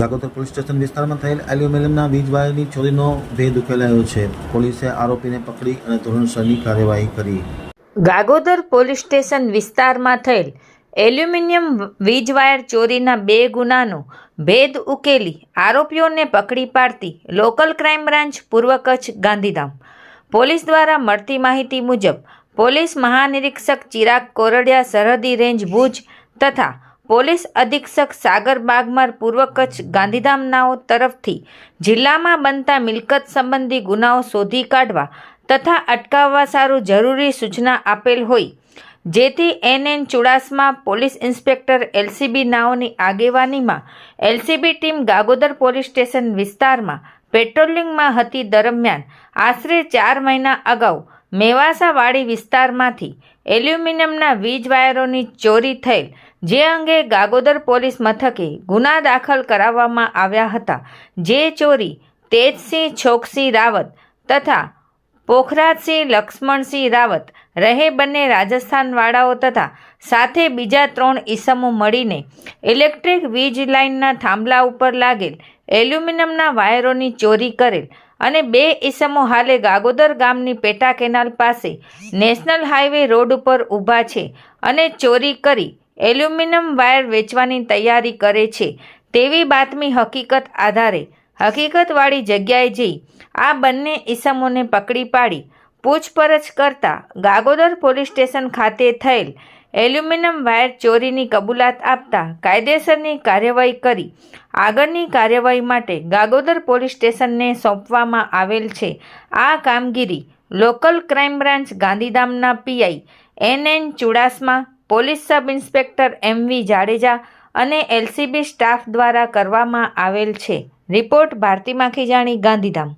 Gagodar police station વિસ્તારમાં થયેલ એલ્યુમિનિયમના વીજ વાયરની ચોરીનો ભેદ ઉકેલાયો છે. પોલીસે આરોપીને પકડી અને ધોરણસરની કાર્યવાહી કરી. ગાગોદર પોલીસ સ્ટેશન વિસ્તારમાં થયેલ એલ્યુમિનિયમ વીજ વાયર ચોરીના બે ગુનાનો ભેદ ઉકેલી આરોપીઓને પકડી પાડતી લોકલ ક્રાઇમ બ્રાન્ચ પૂર્વ કચ્છ ગાંધીધામ. પોલીસ દ્વારા મળતી માહિતી મુજબ, પોલીસ મહાનિરીક્ષક ચિરાગ કોરડિયા સરહદી રેન્જ ભુજ તથા પોલીસ અધિક્ષક સાગર બાગમાર પૂર્વ કચ્છ ગાંધીધામનાઓ તરફથી જિલ્લામાં બનતા મિલકત સંબંધી ગુનાઓ શોધી કાઢવા તથા અટકાવવા સારું જરૂરી સૂચના આપેલ હોય, જેથી NN Chudasama police inspector LCB નાઓની આગેવાનીમાં LCB team Gagodar police station વિસ્તારમાં પેટ્રોલિંગમાં હતી દરમિયાન આશરે ચાર મહિના અગાઉ મેવાસાવાડી વિસ્તારમાંથી એલ્યુમિનિયમના વીજ વાયરોની ચોરી થયેલ જે અંગે ગાગોદર પોલીસ મથકે ગુના દાખલ કરાવવામાં આવ્યા હતા. જે ચોરી તેજસિંહ છોકસિંહ રાવત તથા પોખરાજસિંહ લક્ષ્મણસિંહ રાવત રહે બંને રાજસ્થાનવાળાઓ તથા સાથે બીજા ત્રણ ઈસમો મળીને ઇલેક્ટ્રિક વીજ લાઇનના થાંભલા ઉપર લાગેલ એલ્યુમિનિયમના વાયરોની ચોરી કરેલ અને બે ઈસમો હાલે ગાગોદર ગામની પેટા કેનાલ પાસે નેશનલ હાઈવે રોડ ઉપર ઊભા છે અને ચોરી કરી એલ્યુમિનિયમ વાયર વેચવાની તૈયારી કરે છે. તેવી બાતમી હકીકત આધારે હકીકતવાળી જગ્યાએ જઈ આ બંને ઈસમોને પકડી પાડી. પૂછપરછ કરતા ગાગોદર પોલીસ સ્ટેશન ખાતે થયેલ એલ્યુમિનિયમ વાયર ચોરીની કબૂલાત આપતા કાયદેસરની કાર્યવાહી કરી. આગળની કાર્યવાહી માટે ગાગોદર પોલીસ સ્ટેશનને સોંપવામાં આવેલ છે. આ કામગીરી લોકલ ક્રાઇમ બ્રાન્ચ ગાંધીધામના PI N N Chudasama police sub inspector M V Jadeja અને એલસીબી સ્ટાફ દ્વારા કરવામાં આવેલ છે. રિપોર્ટ ભારતી માખીજાણી ગાંધીધામ.